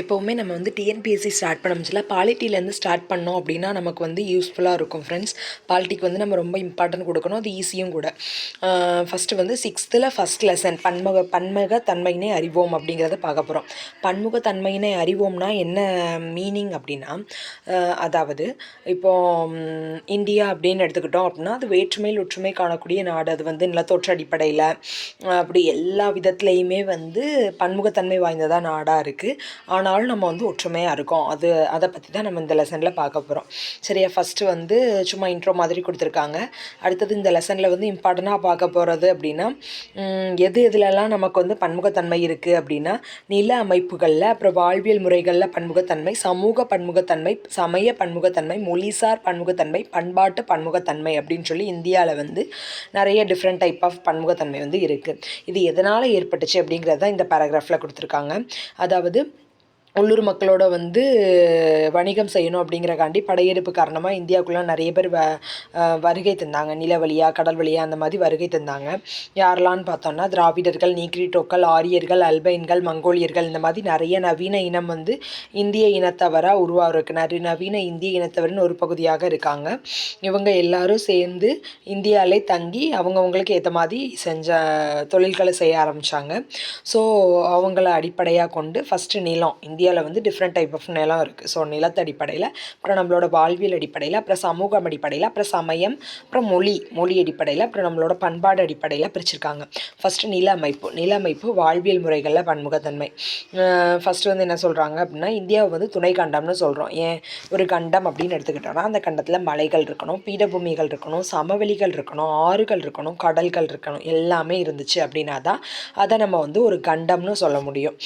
எப்போவுமே நம்ம வந்து டிஎன்பிஎஸ்சி ஸ்டார்ட் பண்ண முடியல. பாலிட்டிலேருந்து ஸ்டார்ட் பண்ணோம் அப்படின்னா நமக்கு வந்து யூஸ்ஃபுல்லாக இருக்கும் ஃப்ரெண்ட்ஸ் பாலிட்டிக்கு வந்து நம்ம ரொம்ப இம்பார்ட்டன்ட் கொடுக்கணும். அது ஈஸியும் கூட. ஃபஸ்ட்டு வந்து சிக்ஸ்த்தில் ஃபஸ்ட் லெசன் பன்முக பன்முக தன்மையினை அறிவோம் அப்படிங்கிறத பார்க்க போகிறோம் பன்முக தன்மையினை அறிவோம்னா என்ன மீனிங் அப்படின்னா அதாவது இப்போ இந்தியா அப்படின்னு எடுத்துக்கிட்டோம் அப்படின்னா அது வேற்றுமையில் ஒற்றுமை காணக்கூடிய நாடு. அது வந்து நிலத்தோற்ற அடிப்படையில் அப்படி எல்லா விதத்துலேயுமே வந்து பன்முகத்தன்மை வாய்ந்ததாக நாடாக இருக்குது ஆனாலும் நம்ம வந்து ஒற்றுமையாக இருக்கோம். அது அதை பற்றி தான் நம்ம இந்த லெசனில் பார்க்க போகிறோம் சரியா ஃபஸ்ட்டு வந்து சும்மா இன்ட்ரோ மாதிரி கொடுத்துருக்காங்க. அடுத்தது இந்த லெசனில் வந்து இம்பார்ட்டண்ட்டாக பார்க்க போகிறது அப்படின்னா எது எதுலெல்லாம் நமக்கு வந்து பன்முகத்தன்மை இருக்குது அப்படின்னா நில அமைப்புகளில் அப்புறம் வாழ்வியல் முறைகளில் பன்முகத்தன்மை சமூக பன்முகத்தன்மை சமய பன்முகத்தன்மை மொழிசார் பன்முகத்தன்மை பண்பாட்டு பன்முகத்தன்மை அப்படின்னு சொல்லி இந்தியாவில் வந்து நிறைய டிஃப்ரெண்ட் டைப் ஆஃப் பன்முகத்தன்மை வந்து இருக்குது இது எதனால் ஏற்பட்டுச்சு அப்படிங்கிறது தான் இந்த பேராகிராஃபில் கொடுத்துருக்காங்க. அதாவது உள்ளூர் மக்களோட வந்து வணிகம் செய்யணும் அப்படிங்கிறக்காண்டி படையெடுப்பு காரணமாக இந்தியாவுக்குள்ளே நிறைய பேர் வ வருகை தந்தாங்க. நில வழியா கடல் வழியாக அந்த மாதிரி வருகை தந்தாங்க. யாரெல்லாம்னு பார்த்தோம்னா திராவிடர்கள் நீக்ரிட்டோக்கள் ஆரியர்கள் அல்பைன்கள் மங்கோலியர்கள் இந்த மாதிரி நிறைய நவீன இனம் வந்து இந்திய இனத்தவராக உருவாகிறதுக்கு நிறைய நவீன இந்திய இனத்தவரின் ஒரு பகுதியாக இருக்காங்க. இவங்க எல்லாரும் சேர்ந்து இந்தியாவிலே தங்கி அவங்கவுங்களுக்கு ஏற்ற மாதிரி செஞ்ச தொழில்களை செய்ய ஆரம்பித்தாங்க ஸோ அவங்கள அடிப்படையாக கொண்டு ஃபஸ்ட்டு நிலம் இந்தியாவில் வந்து டிஃப்ரெண்ட் டைப் ஆஃப் நிலம் இருக்குது ஸோ நிலத்து அடிப்படையில் அப்புறம் நம்மளோட வாழ்வியல் அடிப்படையில் அப்புறம் சமூகம் அடிப்படையில் அப்புறம் சமயம் அப்புறம் மொழி மொழி அடிப்படையில் அப்புறம் நம்மளோட பண்பாடு அடிப்படையில் பிரிச்சிருக்காங்க. ஃபஸ்ட்டு நில அமைப்பு நில அமைப்பு வாழ்வியல் முறைகளில் பன்முகத்தன்மை. ஃபஸ்ட்டு வந்து என்ன சொல்கிறாங்க அப்படின்னா இந்தியாவை வந்து துணை கண்டம்னு சொல்கிறோம் ஏன்? ஒரு கண்டம் அப்படின்னு எடுத்துக்கிட்டோம்னா அந்த கண்டத்தில் மலைகள் இருக்கணும் பீடபூமிகள் இருக்கணும் சமவெளிகள் இருக்கணும் ஆறுகள் இருக்கணும் கடல்கள் இருக்கணும் எல்லாமே இருந்துச்சு அப்படின்னா தான் அதை நம்ம வந்து ஒரு கண்டம்னு சொல்ல முடியும்.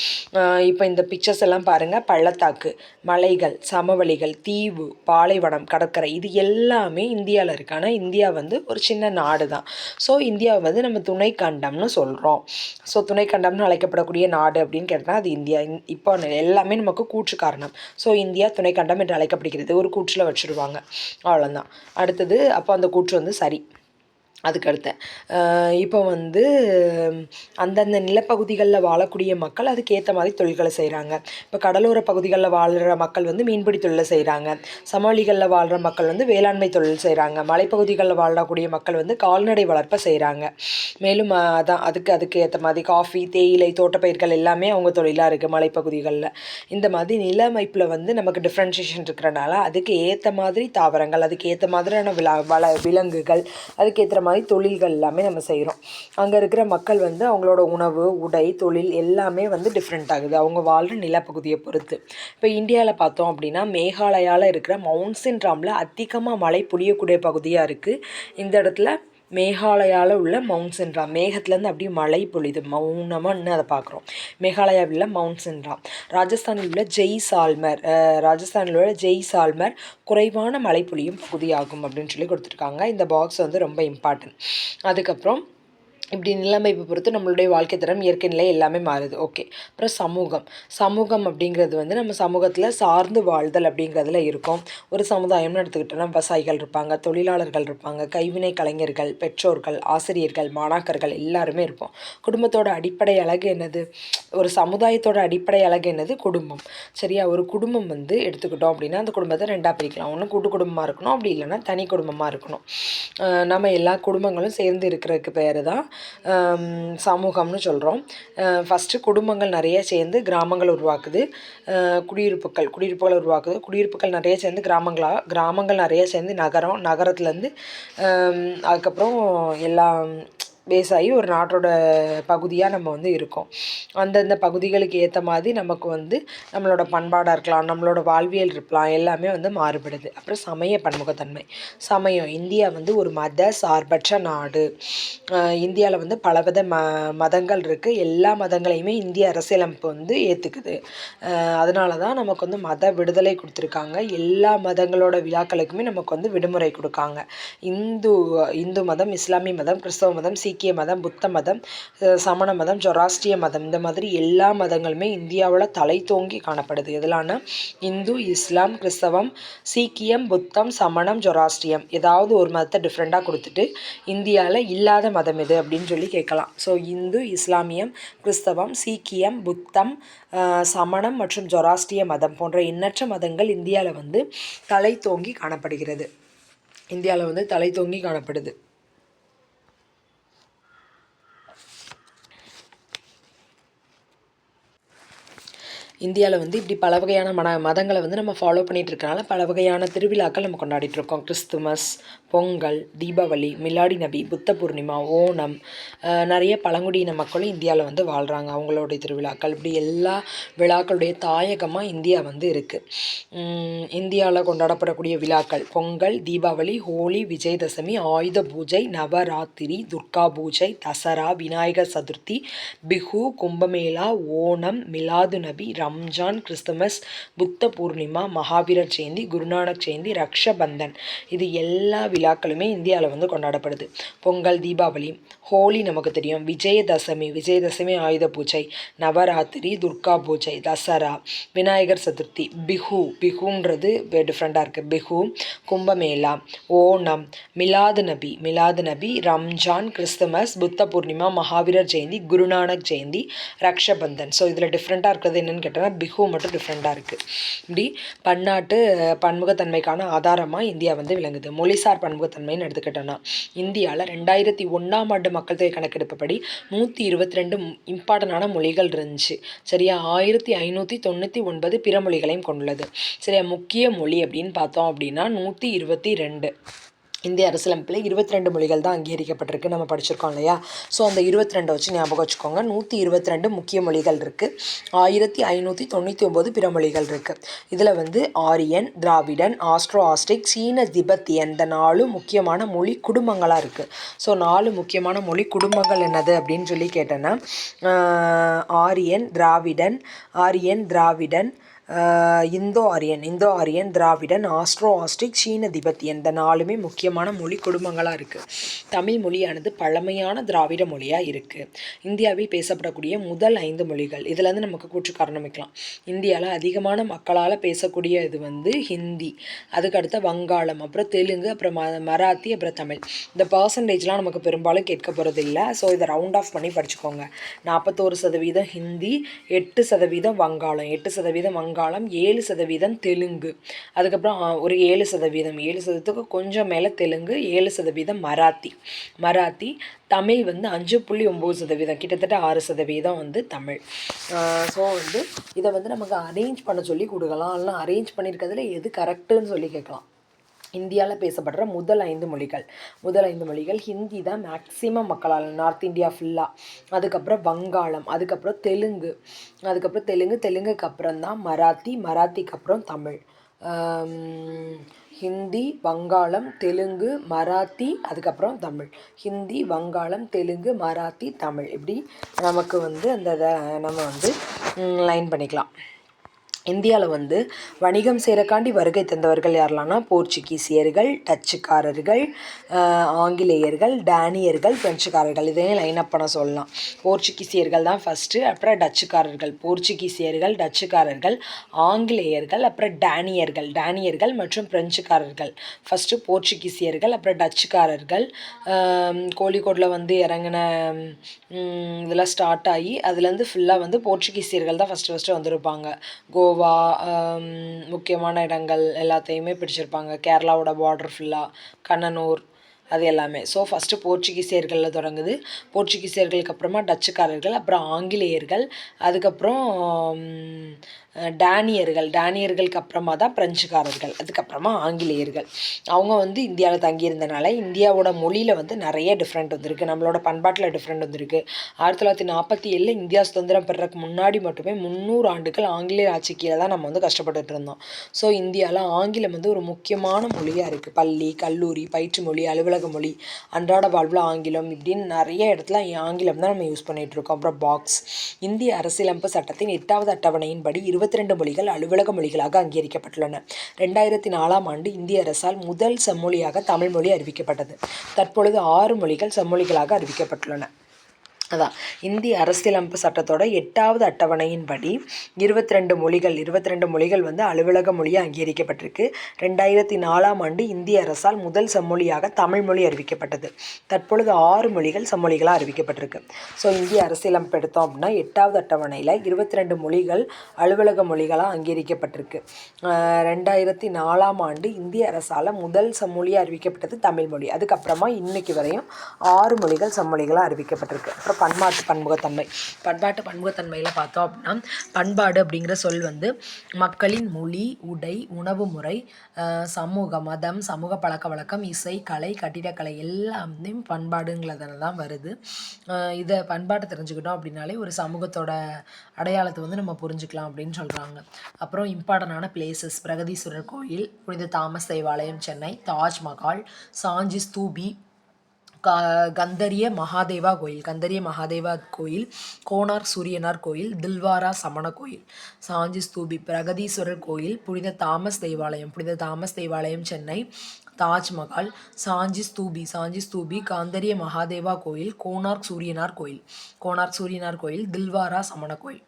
இப்போ இந்த பிக்சர்ஸ் எல்லாம் பாருங்கள் பள்ளத்தாக்கு மலைகள் சமவெளிகள் தீவு பாலைவனம் கடற்கரை இது எல்லாமே இந்தியாவில் இருக்கு. ஆனால் இந்தியா வந்து ஒரு சின்ன நாடு தான் ஸோ இந்தியாவை வந்து நம்ம துணை கண்டம்னு சொல்கிறோம் ஸோ துணை கண்டம்னு அழைக்கப்படக்கூடிய நாடு அப்படின்னு கேட்டால் அது இந்தியா. இந்- இப்போ எல்லாமே நமக்கு கூற்று காரணம். ஸோ இந்தியா துணை கண்டம் என்று அழைக்கப்படுகிறது. ஒரு கூற்றில் வச்சுருவாங்க. அவ்வளோதான் அடுத்தது அப்போ அந்த கூற்று வந்து சரி. அதுக்கு அடுத்த இப்போ வந்து அந்தந்த நிலப்பகுதிகளில் வாழக்கூடிய மக்கள் அதுக்கேற்ற மாதிரி தொழில்களை செய்கிறாங்க இப்போ கடலோர பகுதிகளில் வாழ்கிற மக்கள் வந்து மீன்பிடி தொழிலை செய்கிறாங்க சமவெளிகளில் வாழ்கிற மக்கள் வந்து வேளாண்மை தொழில் செய்கிறாங்க மலைப்பகுதிகளில் வாழக்கூடிய மக்கள் வந்து கால்நடை வளர்ப்பை செய்கிறாங்க மேலும் அதான் அதுக்கு அதுக்கு ஏற்ற மாதிரி காஃபி தேயிலை தோட்டப்பயிர்கள் எல்லாமே அவங்க தொழிலாக இருக்குது மலைப்பகுதிகளில். இந்த மாதிரி நில அமைப்பில் வந்து நமக்கு டிஃப்ரென்ஷியேஷன் இருக்கிறனால அதுக்கு ஏற்ற மாதிரி தாவரங்கள் அதுக்கு ஏற்ற மாதிரியான விலா வள விலங்குகள் அதுக்கேற்ற மாதிரி தொழில்கள் எல்லாமே நம்ம செய்கிறோம் அங்கே இருக்கிற மக்கள் வந்து அவங்களோட உணவு உடை தொழில் எல்லாமே வந்து டிஃப்ரெண்ட் ஆகுது. அவங்க வாழ்கிற நிலப்பகுதியை பொறுத்து. இப்போ இந்தியாவில் பார்த்தோம் அப்படின்னா மேகாலயாவில் இருக்கிற மவுண்ட் சின்ட்ராமில் அதிகமாக மழை பொழியக்கூடிய பகுதியாக இருக்குது இந்த இடத்துல மேகாலயாவில் உள்ள மவுண்ட் சென்ட்ரா மேகத்துலேருந்து அப்படியே மழை பொழிது மௌனமாக இன்னும் அதை பார்க்குறோம். மேகாலயாவில் உள்ள மவுண்ட் சென்ட்ரா ராஜஸ்தானில் உள்ள ஜெய் சால்மர் ராஜஸ்தானில் உள்ள ஜெய் சால்மர் குறைவான மழை பொழியும் பகுதியாகும் அப்படின்னு சொல்லி கொடுத்துருக்காங்க. இந்த பாக்ஸ் வந்து ரொம்ப இம்பார்ட்டன்ட் அதுக்கப்புறம் இப்படி நிலைமைப்பை பொறுத்து நம்மளுடைய வாழ்க்கை தரம் இயற்கை நிலை எல்லாமே மாறுது. ஓகே அப்புறம் சமூகம். சமூகம் அப்படிங்கிறது வந்து நம்ம சமூகத்தில் சார்ந்து வாழ்தல் அப்படிங்கிறதுல இருக்கும். ஒரு சமுதாயம்னு எடுத்துக்கிட்டோம்னா விவசாயிகள் இருப்பாங்க தொழிலாளர்கள் இருப்பாங்க கைவினை கலைஞர்கள் பெற்றோர்கள் ஆசிரியர்கள் மாணாக்கர்கள் எல்லாருமே இருப்போம். குடும்பத்தோட அடிப்படை அழகு என்னது? ஒரு சமுதாயத்தோட அடிப்படை அழகு என்னது? குடும்பம். சரியா? ஒரு குடும்பம் வந்து எடுத்துக்கிட்டோம் அப்படின்னா அந்த குடும்பத்தை ரெண்டாக பிரிக்கலாம். ஒன்று கூட்டு குடும்பமாக இருக்கணும் அப்படி இல்லைன்னா தனி குடும்பமாக இருக்கணும். நம்ம எல்லா குடும்பங்களும் சேர்ந்து இருக்கிறதுக்கு பேர் தான் சமூகம்னு சொல்கிறோம் ஃபஸ்ட்டு குடும்பங்கள் நிறைய சேர்ந்து கிராமங்கள் உருவாக்குது. குடியிருப்புகள் குடியிருப்புகள் உருவாக்குது. குடியிருப்புகள் நிறைய சேர்ந்து கிராமங்களாக கிராமங்கள் நிறைய சேர்ந்து நகரம் நகரத்துலேருந்து அதுக்கப்புறம் எல்லாம் பேஸாகி ஒரு நாட்டோட பகுதியாக நம்ம வந்து இருக்கோம். அந்தந்த பகுதிகளுக்கு ஏற்ற மாதிரி நமக்கு வந்து நம்மளோட பண்பாடாக இருக்கலாம் நம்மளோட வாழ்வியல் இருக்கலாம் எல்லாமே வந்து மாறுபடுது. அப்புறம் சமய பன்முகத்தன்மை. சமயம். இந்தியா வந்து ஒரு மத சார்பற்ற நாடு. இந்தியாவில் வந்து பலவித ம மதங்கள் இருக்குது எல்லா மதங்களையுமே இந்திய அரசியலமைப்பு வந்து ஏற்றுக்குது அதனால தான் நமக்கு வந்து மத விடுதலை கொடுத்துருக்காங்க. எல்லா மதங்களோட விழாக்களுக்குமே நமக்கு வந்து விடுமுறை கொடுக்காங்க. இந்து இந்து மதம் இஸ்லாமிய மதம் கிறிஸ்தவ மதம் சீக்கிய சீக்கிய மதம் புத்த மதம் சமண மதம் ஜொராஸ்டிய மதம் இந்த மாதிரி எல்லா மதங்களுமே இந்தியாவில் தலை தோங்கி காணப்படுது. எதிலான இந்து இஸ்லாம் கிறிஸ்தவம் சீக்கியம் புத்தம் சமணம் ஜொராஸ்டியம் ஏதாவது ஒரு மதத்தை டிஃப்ரெண்ட்டாக கொடுத்துட்டு இந்தியாவில் இல்லாத மதம் எது அப்படின்னு சொல்லி கேட்கலாம். ஸோ இந்து இஸ்லாமியம் கிறிஸ்தவம் சீக்கியம் புத்தம் சமணம் மற்றும் ஜொராஸ்டிய மதம் போன்ற எண்ணற்ற மதங்கள் இந்தியாவில் வந்து தலை தோங்கி காணப்படுகிறது. இந்தியாவில் வந்து தலை தோங்கி காணப்படுது. இந்தியாவில் வந்து இப்படி பல வகையான மன மதங்களை வந்து நம்ம ஃபாலோ பண்ணிட்டு இருக்கனால பல வகையான திருவிழாக்கள் நம்ம கொண்டாடிட்டு இருக்கோம் கிறிஸ்துமஸ் பொங்கல் தீபாவளி மிலாடி நபி புத்த பூர்ணிமா ஓணம் நிறைய பழங்குடியின மக்களும் இந்தியாவில் வந்து வாழ்கிறாங்க அவங்களுடைய திருவிழாக்கள் இப்படி எல்லா விழாக்களுடைய தாயகமாக இந்தியா வந்து இருக்குது இந்தியாவில் கொண்டாடப்படக்கூடிய விழாக்கள் பொங்கல் தீபாவளி ஹோலி விஜயதசமி ஆயுத பூஜை நவராத்திரி துர்கா பூஜை தசரா விநாயகர் சதுர்த்தி பிஹு கும்பமேளா ஓணம் மிலாது நபி ரம்ஜான் கிறிஸ்துமஸ் புத்த பூர்ணிமா மகாவீரர் ஜெயந்தி குருநானக் ஜெயந்தி ரக்ஷபந்தன். இது எல்லா விழாக்களுமே இந்தியாவில் வந்து கொண்டாடப்படுது. பொங்கல் தீபாவளி ஹோலி நமக்கு தெரியும். விஜயதசமி விஜயதசமி ஆயுத பூஜை நவராத்திரி துர்கா பூஜை தசரா விநாயகர் சதுர்த்தி பிஹு. பிஹுன்றது டிஃப்ரெண்ட்டாக இருக்குது பிஹு கும்பமேளா ஓணம் மிலாது நபி. மிலாது நபி ரம்ஜான் கிறிஸ்துமஸ் புத்த பூர்ணிமா மகாவீரர் ஜெயந்தி குருநானக் ஜெயந்தி ரக்ஷபந்தன். ஸோ இதில் டிஃப்ரெண்ட்டாக இருக்கிறது என்னென்னு கேட்டோம்னா பிஹு மட்டும் டிஃப்ரெண்ட்டாக இருக்குது இப்படி பன்னாட்டு பன்முகத்தன்மைக்கான ஆதாரமாக இந்தியா வந்து விளங்குது. மொழிசார் பன்முகத்தன்மைன்னு எடுத்துக்கிட்டோன்னா இந்தியாவில் ரெண்டாயிரத்தி ஒன்றாம் ஆண்டு மக்கள் தொகை கணக்கெடுப்புப்படி நூற்றி இருபத்தி ரெண்டு இம்பார்ட்டண்டான மொழிகள் இருந்துச்சு. சரியா? ஆயிரத்தி ஐநூற்றி தொண்ணூற்றி ஒன்பது பிற மொழிகளையும் கொண்டுள்ளது. சரியா? முக்கிய மொழி அப்படின்னு பார்த்தோம் அப்படின்னா நூற்றி இருபத்தி ரெண்டு. இந்திய அரசியலமைப்பில் இருபத்தி ரெண்டு மொழிகள் தான் அங்கீகரிக்கப்பட்டிருக்கு நம்ம படிச்சிருக்கோம் இல்லையா? ஸோ அந்த இருபத்தி ரெண்டை வச்சு ஞாபகம் வச்சுக்கோங்க. நூற்றி இருபத்தி ரெண்டு முக்கிய மொழிகள் இருக்குது ஆயிரத்தி ஐநூற்றி தொண்ணூற்றி ஒம்பது பிற மொழிகள் இருக்குது இதில் வந்து ஆரியன் திராவிடன் ஆஸ்ட்ரோ ஆஸ்ட்ரிக் சீன திபெத்தியன் இந்த நாலு முக்கியமான மொழி குடும்பங்களாக இருக்குது ஸோ நாலு முக்கியமான மொழி குடும்பங்கள் என்னது அப்படின்னு சொல்லி கேட்டேன்னா ஆரியன் திராவிடன் ஆரியன் திராவிடன் இந்தோ ஆரியன் இந்தோ ஆரியன் திராவிடன் ஆஸ்ட்ரோ ஆஸ்ட்ரிக் சீன திபெத்தியன். இந்த நாலுமே முக்கியமான மொழி குடும்பங்களாக இருக்குது தமிழ் மொழியானது பழமையான திராவிட மொழியாக இருக்குது இந்தியாவில் பேசப்படக்கூடிய முதல் ஐந்து மொழிகள். இதுலேருந்து நமக்கு கூற்று காரணமிக்கலாம் இந்தியாவில் அதிகமான மக்களால் பேசக்கூடிய இது வந்து ஹிந்தி. அதுக்கு அடுத்த வங்காளம் அப்புறம் தெலுங்கு அப்புறம் ம மராத்தி அப்புறம் தமிழ். இந்த பர்சன்டேஜ்லாம் நமக்கு பெரும்பாலும் கேட்க போகிறது இல்லை. ஸோ இதை ரவுண்ட் ஆஃப் பண்ணி படிச்சுக்கோங்க. நாற்பத்தோரு சதவீதம் ஹிந்தி எட்டு சதவீதம் வங்காளம் எட்டு சதவீதம் வங்காளம். ஏழு சதவீதம் தெலுங்கு. அதுக்கப்புறம் ஒரு ஏழு சதவீதம். ஏழு சதவீதத்துக்கு கொஞ்சம் மேலே தெலுங்கு ஏழு சதவீதம் மராத்தி. மராத்தி தமிழ் வந்து அஞ்சு புள்ளி ஒம்பது சதவீதம். கிட்டத்தட்ட ஆறு சதவீதம் வந்து தமிழ். ஸோ வந்து இதை வந்து நமக்கு அரேஞ்ச் பண்ண சொல்லி கொடுக்கலாம். இல்லைனா அரேஞ்ச் பண்ணியிருக்கிறதுல எது கரெக்டுன்னு சொல்லி கேட்கலாம். இந்தியாவில் பேசப்படுற முதல் ஐந்து மொழிகள். முதல் ஐந்து மொழிகள் ஹிந்தி தான் மேக்ஸிமம் மக்களால் நார்த் இந்தியா ஃபுல்லாக அதுக்கப்புறம் வங்காளம் அதுக்கப்புறம் தெலுங்கு. அதுக்கப்புறம் தெலுங்கு தெலுங்குக்கு அப்புறம் தான் மராத்தி மராத்திக்கு அப்புறம் தமிழ். ஹிந்தி வங்காளம் தெலுங்கு மராத்தி அதுக்கப்புறம் தமிழ். ஹிந்தி வங்காளம் தெலுங்கு மராத்தி தமிழ். இப்படி நமக்கு வந்து அந்த இதை நம்ம வந்து லைன் பண்ணிக்கலாம். இந்தியாவில் வந்து வணிகம் செய்கிறக்காண்டி வருகை தந்தவர்கள் யாரெல்லாம்னா போர்ச்சுகீசியர்கள் டச்சுக்காரர்கள் ஆங்கிலேயர்கள் டேனியர்கள் பிரெஞ்சுக்காரர்கள். இதையும் லைன் அப் பண்ண சொல்லலாம். போர்ச்சுகீசியர்கள் தான் ஃபஸ்ட்டு அப்புறம் டச்சுக்காரர்கள் போர்ச்சுகீசியர்கள் டச்சுக்காரர்கள் ஆங்கிலேயர்கள் அப்புறம் டேனியர்கள் டேனியர்கள் மற்றும் பிரெஞ்சுக்காரர்கள். ஃபஸ்ட்டு போர்ச்சுகீசியர்கள் அப்புறம் டச்சுக்காரர்கள். கோழிக்கோட்டில் கோழிக்கோடில் வந்து இறங்கின இதெல்லாம் ஸ்டார்ட் ஆகி அதுலேருந்து ஃபுல்லாக வந்து போர்ச்சுகீசியர்கள் தான் ஃபஸ்ட்டு ஃபஸ்ட்டு வந்திருப்பாங்க. கோவா கோவா முக்கியமான இடங்கள் எல்லாத்தையுமே பிடிச்சிருப்பாங்க. கேரளாவோட பார்டர் ஃபுல்லாக கண்ணனூர் அது எல்லாமே. ஸோ ஃபஸ்ட்டு போர்ச்சுகீசியர்களில் தொடங்குது. போர்ச்சுகீசியர்களுக்கு அப்புறமா டச்சுக்காரர்கள் அப்புறம் ஆங்கிலேயர்கள் அதுக்கப்புறம் டேனியர்கள் டேனியர்களுக்கு அப்புறமா தான் பிரெஞ்சுக்காரர்கள் அதுக்கப்புறமா ஆங்கிலேயர்கள். அவங்க வந்து இந்தியாவில் தங்கியிருந்தனால இந்தியாவோட மொழியில் வந்து நிறைய டிஃப்ரெண்ட் வந்திருக்கு. நம்மளோட பண்பாட்டில் டிஃப்ரெண்ட் வந்திருக்கு. ஆயிரத்தி தொள்ளாயிரத்தி நாற்பத்தி ஏழில் இந்தியா சுதந்திரம் பெறறதுக்கு முன்னாடி மட்டுமே முந்நூறு ஆண்டுகள் ஆங்கிலேயர் ஆட்சி கீழே தான் நம்ம வந்து கஷ்டப்பட்டுட்டு இருந்தோம். ஸோ இந்தியாவில் ஆங்கிலம் வந்து ஒரு முக்கியமான மொழியாக இருக்குது பள்ளி கல்லூரி பயிற்று மொழி அலுவலக மொழி அன்றாட வாழ்வில் ஆங்கிலம் இப்படின்னு நிறைய இடத்துல ஆங்கிலம் தான் நம்ம யூஸ் பண்ணிகிட்டு இருக்கோம். அப்புறம் பாக்ஸ் இந்திய அரசியலமைப்பு சட்டத்தின் எட்டாவது அட்டவணையின் இருபது இருபத்தி ரெண்டு மொழிகள் அலுவலக மொழிகளாக அங்கீகரிக்கப்பட்டுள்ளன. ரெண்டாயிரத்தி நாலாம் ஆண்டு இந்திய அரசால் முதல் செம்மொழியாக தமிழ் மொழி அறிவிக்கப்பட்டது. தற்பொழுது ஆறு மொழிகள் செம்மொழிகளாக அறிவிக்கப்பட்டுள்ளன. அதான் இந்திய அரசியலமைப்பு சட்டத்தோட எட்டாவது அட்டவணையின்படி இருபத்தி ரெண்டு மொழிகள் இருபத்தி ரெண்டு மொழிகள் வந்து அலுவலக மொழியாக அங்கீகரிக்கப்பட்டிருக்கு. ரெண்டாயிரத்தி நாலாம் ஆண்டு இந்திய அரசால் முதல் செம்மொழியாக தமிழ் மொழி அறிவிக்கப்பட்டது. தற்பொழுது ஆறு மொழிகள் செம்மொழிகளாக அறிவிக்கப்பட்டிருக்கு. ஸோ இந்திய அரசியலமைப்பு எடுத்தோம் அப்படின்னா எட்டாவது அட்டவணையில் இருபத்தி ரெண்டு மொழிகள் அலுவலக மொழிகளாக அங்கீகரிக்கப்பட்டிருக்கு. ரெண்டாயிரத்தி நாலாம் ஆண்டு இந்திய அரசால் முதல் செம்மொழியாக அறிவிக்கப்பட்டது தமிழ் மொழி. அதுக்கப்புறமா இன்னைக்கு வரையும் ஆறு மொழிகள் செம்மொழிகளாக அறிவிக்கப்பட்டிருக்கு. அப்புறம் பண்பாட்டு பன்முகத்தன்மை. பண்பாட்டு பன்முகத்தன்மையில் பார்த்தோம் அப்படின்னா பண்பாடு அப்படிங்கிற சொல் வந்து மக்களின் மொழி உடை உணவு முறை சமூக மதம் சமூக பழக்க வழக்கம் இசை கலை கட்டிடக்கலை எல்லாமே பண்பாடுங்கிறதுல தான் வருது இதை பண்பாட்டை தெரிஞ்சுக்கிட்டோம் அப்படின்னாலே ஒரு சமூகத்தோட அடையாளத்தை வந்து நம்ம புரிஞ்சுக்கலாம் அப்படின்னு சொல்கிறாங்க அப்புறம் இம்பார்ட்டண்டான பிளேசஸ் பிரகதீஸ்வரர் கோயில் புனித தாமஸ் தேவாலயம் சென்னை தாஜ்மஹால் சாஞ்சி ஸ்தூபி கந்தரிய மகாதேவா கோயில் கந்தரிய மகாதேவா கோயில் கோனார் சூரியனார் கோயில் தில்வாரா சமண கோயில் சாஞ்சி ஸ்தூபி பிரகதீஸ்வரர் கோயில் புனித தாமஸ் தேவாலயம் புனித தாமஸ் தேவாலயம் சென்னை தாஜ்மஹால் சாஞ்சி ஸ்தூபி சாஞ்சி ஸ்தூபி காந்தரிய மகாதேவா கோயில் கோனார்க் சூரியனார் கோயில் கோனார்க் சூரியனார் கோயில் தில்வாரா சமண கோயில்.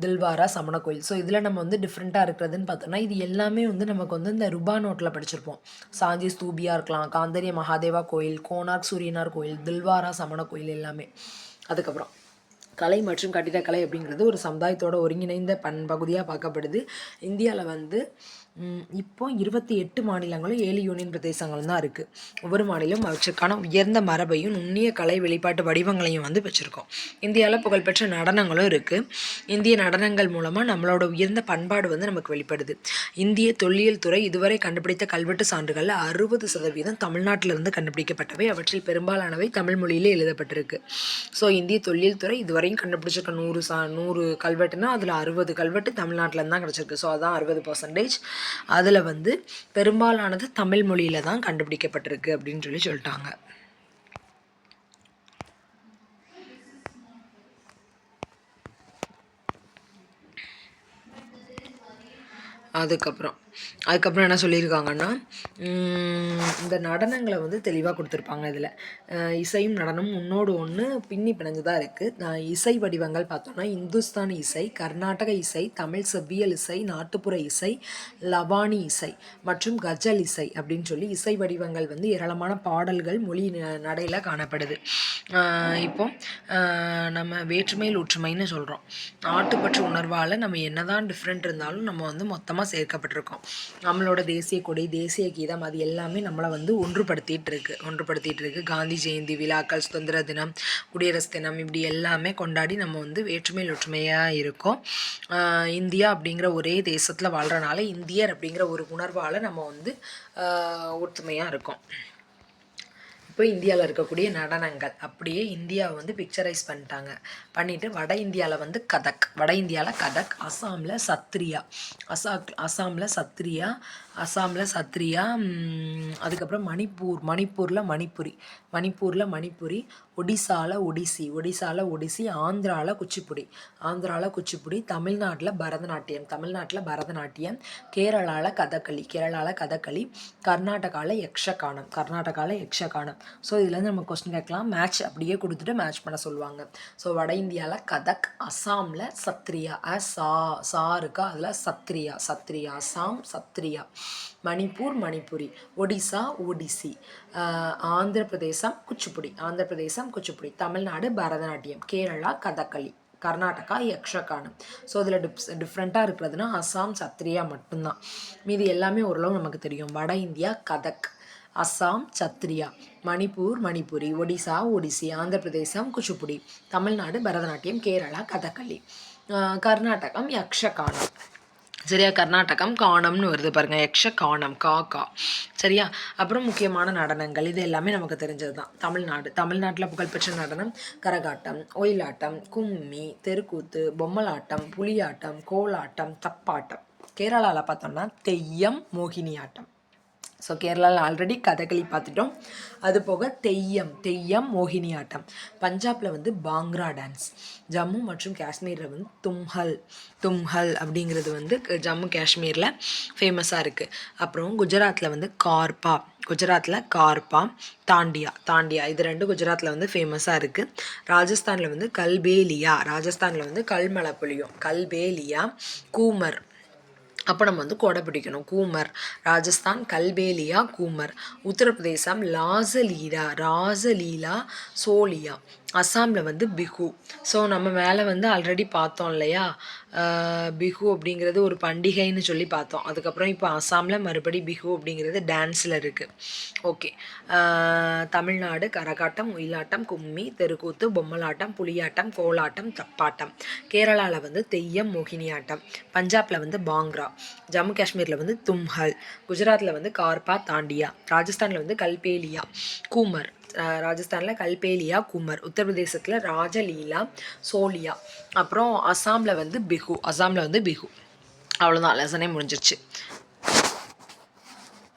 தில்வாரா சமண கோயில். ஸோ இதில் நம்ம வந்து டிஃப்ரெண்ட்டாக இருக்கிறதுன்னு பார்த்தோம்னா இது எல்லாமே வந்து நமக்கு வந்து இந்த ருபா நோட்டில் படிச்சிருப்போம். சாஞ்சி ஸ்தூபியாக இருக்கலாம் காந்தரிய மகாதேவா கோயில் கோனார்க் சூரியனார் கோயில் தில்வாரா சமண கோயில் எல்லாமே. அதுக்கப்புறம் கலை மற்றும் கட்டிடக்கலை அப்படிங்கிறது ஒரு சமுதாயத்தோட ஒருங்கிணைந்த பண்பகுதியாக பார்க்கப்படுது. இந்தியாவில் வந்து இப்போ இருபத்தி எட்டு மாநிலங்களும் ஏழு யூனியன் பிரதேசங்களும் தான் இருக்குது ஒவ்வொரு மாநிலம் அவற்றுக்கான உயர்ந்த மரபையும் நுண்ணிய கலை வெளிப்பாட்டு வடிவங்களையும் வந்து வச்சுருக்கோம். இந்தியாவில் புகழ்பெற்ற நடனங்களும் இருக்குது இந்திய நடனங்கள் மூலமாக நம்மளோட உயர்ந்த பண்பாடு வந்து நமக்கு வெளிப்படுது. இந்திய தொல்லியல் துறை இதுவரை கண்டுபிடித்த கல்வெட்டு சான்றுகளில் அறுபது சதவீதம் தமிழ்நாட்டிலிருந்து கண்டுபிடிக்கப்பட்டவை. அவற்றில் பெரும்பாலானவை தமிழ் மொழியிலே எழுதப்பட்டிருக்கு. ஸோ இந்திய தொல்லியல் துறை வரையும் கண்டுபிடிச்சிருக்க நூறு சா நூறு கல்வெட்டுனா அதில் அறுபது கல்வெட்டு தமிழ்நாட்டில் தான் கிடச்சிருக்கு. ஸோ அதான் அறுபது பர்சன்டேஜ் அதில் வந்து பெரும்பாலானது தமிழ் மொழியில் தான் கண்டுபிடிக்கப்பட்டிருக்கு அப்படின்னு சொல்லி சொல்லிட்டாங்க. அதுக்கப்புறம். அதுக்கப்புறம் என்ன சொல்லியிருக்காங்கன்னா இந்த நடனங்களை வந்து தெளிவாக கொடுத்துருப்பாங்க இதில். இசையும் நடனமும் ஒன்றோடு ஒன்று பின்னி பிணைஞ்சு தான் இருக்குது இசை வடிவங்கள் பார்த்தோம்னா இந்துஸ்தானி இசை கர்நாடக இசை தமிழ் செவ்வியல் இசை நாட்டுப்புற இசை லவானி இசை மற்றும் கஜல் இசை அப்படின்னு சொல்லி இசை வடிவங்கள் வந்து ஏராளமான பாடல்கள் மொழி ந- காணப்படுது. இப்போ நம்ம வேற்றுமையில் ஒற்றுமைன்னு சொல்கிறோம் நாட்டுப்பற்று உணர்வால் நம்ம என்னதான் டிஃப்ரெண்ட் இருந்தாலும் நம்ம வந்து மொத்தமாக சேர்க்கப்பட்டிருக்கோம். நம்மளோட தேசிய கொடி தேசிய கீதம் அது எல்லாமே நம்மளை வந்து ஒன்றுபடுத்திட்டு இருக்கு. ஒன்றுபடுத்திட்டு இருக்கு. காந்தி ஜெயந்தி விழாக்கள் சுதந்திர தினம் குடியரசு தினம் இப்படி எல்லாமே கொண்டாடி நம்ம வந்து வேற்றுமையில் ஒற்றுமையாக இருக்கோம். இந்தியா அப்படிங்கிற ஒரே தேசத்தில் வாழ்கிறனால இந்தியர் அப்படிங்கிற ஒரு உணர்வால் நம்ம வந்து ஒற்றுமையாக இருக்கோம். இப்போ இந்தியாவில் இருக்கக்கூடிய நடனங்கள். அப்படியே இந்தியாவை வந்து பிக்சரைஸ் பண்ணிட்டாங்க. பண்ணிவிட்டு வட இந்தியாவில் வந்து கதக். வட இந்தியாவில் கதக் அசாமில் சத்ரியா. அசா அசாமில் சத்ரியா அசாமில் சத்ரியா அதுக்கப்புறம் மணிப்பூர் மணிப்பூரில் மணிப்புரி மணிப்பூரில் மணிப்புரி ஒடிசாவில் ஒடிசி ஒடிசாவில் ஒடிசி ஆந்திராவில் குச்சிப்புடி ஆந்திராவில் குச்சிப்புடி தமிழ்நாட்டில் பரதநாட்டியம் தமிழ்நாட்டில் பரதநாட்டியம் கேரளாவில் கதகளி கேரளாவில் கதகளி கர்நாடகாவில் யக்ஷகானம் கர்நாடகாவில் யக்ஷகானம். ஸோ இதுலேருந்து நம்ம கொஸ்டின் கேட்கலாம். மேட்ச் அப்படியே கொடுத்துட்டு மேட்ச் பண்ண சொல்லுவாங்க. ஸோ வட இந்தியாவில் கதக் அசாமில் சத்ரியா. அ சா சா இருக்கா? அதில் சத்ரியா. சத்ரியா அசாம் சத்ரியா. மணிப்பூர் மணிப்புரி ஒடிசா ஒடிசி. ஆந்திரப்பிரதேசம் ஆந்திர பிரதேசம் குச்சிப்புடி ஆந்திர பிரதேசம் குச்சிப்புடி தமிழ்நாடு பரதநாட்டியம் கேரளா கதகளி கர்நாடகா யக்ஷகானம். ஸோ இதில் டிப்ஸ் டிஃப்ரெண்ட்டாக இருக்கிறதுனா அசாம் சத்ரியா மட்டும்தான். மீதி எல்லாமே ஓரளவு நமக்கு தெரியும். வட இந்தியா கதக் அஸ்ஸாம் சத்ரியா மணிப்பூர் மணிப்புரி ஒடிசா ஒடிசி ஆந்திர பிரதேசம் குச்சிப்புடி தமிழ்நாடு பரதநாட்டியம் கேரளா கதகளி கர்நாடகம் யக்ஷகானம். சரியா? கர்நாடகம் காணம்னு வருது பாருங்க. யக்ஷ காணம் கா கா. சரியா? அப்புறம் முக்கியமான நடனங்கள். இது எல்லாமே நமக்கு தெரிஞ்சது தான் தமிழ்நாடு. தமிழ்நாட்டில் புகழ்பெற்ற நடனம் கரகாட்டம் ஒயிலாட்டம் கும்மி தெருக்கூத்து பொம்மலாட்டம் புலியாட்டம் கோலாட்டம் தப்பாட்டம். கேரளாவில் பார்த்தோம்னா தெய்யம் மோகினி ஆட்டம் ஸோ கேரளாவில் ஆல்ரெடி கதகளி பார்த்துட்டோம். அது போக தெய்யம் தெய்யம் மோகினி ஆட்டம். பஞ்சாபில் வந்து பாங்க்ரா டான்ஸ் ஜம்மு மற்றும் காஷ்மீரில் வந்து தும்ஹல் தும்ஹல் அப்படிங்கிறது வந்து ஜம்மு காஷ்மீரில் ஃபேமஸாக இருக்குது அப்புறம் குஜராத்தில் வந்து கார்பா குஜராத்தில் கார்பா தாண்டியா தாண்டியா இது ரெண்டும் குஜராத்தில் வந்து ஃபேமஸாக இருக்குது ராஜஸ்தானில் வந்து கல்பேலியா ராஜஸ்தானில் வந்து கல்மலை புளியும் கல்பேலியா கூமர் அப்போ நம்ம வந்து கொடை பிடிக்கணும். கூமர் ராஜஸ்தான் கல்பேலியா கூமர் உத்தரப்பிரதேசம் லாசலீலா ராசலீலா சோலியா. அஸ்ஸாமில் வந்து பிஹு. ஸோ நம்ம மேலே வந்து ஆல்ரெடி பார்த்தோம் இல்லையா? பிஹு அப்படிங்கிறது ஒரு பண்டிகைன்னு சொல்லி பார்த்தோம். அதுக்கப்புறம் இப்போ அஸ்ஸாமில் மறுபடி பிஹு அப்படிங்கிறது டான்ஸில் இருக்குது ஓகே தமிழ்நாடு கரகாட்டம் ஒயிலாட்டம் கும்மி தெருக்கூத்து பொம்மலாட்டம் புலியாட்டம் கோலாட்டம் தப்பாட்டம். கேரளாவில் வந்து தெய்யம் மோகினியாட்டம். பஞ்சாபில் வந்து பாங்க்ரா. ஜம்மு காஷ்மீரில் வந்து தும்ஹல். குஜராத்தில் வந்து கார்பா தாண்டியா. ராஜஸ்தானில் வந்து கல்பேலியா. கூமர். ராஜஸ்தானில் கல்பேலியா குமர். உத்தரப்பிரதேசத்தில் ராஜலீலா சோலியா. அப்புறம் அஸ்ஸாமில் வந்து பிஹு. அஸ்ஸாமில் வந்து பிஹு. அவ்வளோதான் லெசனே முடிஞ்சிருச்சு.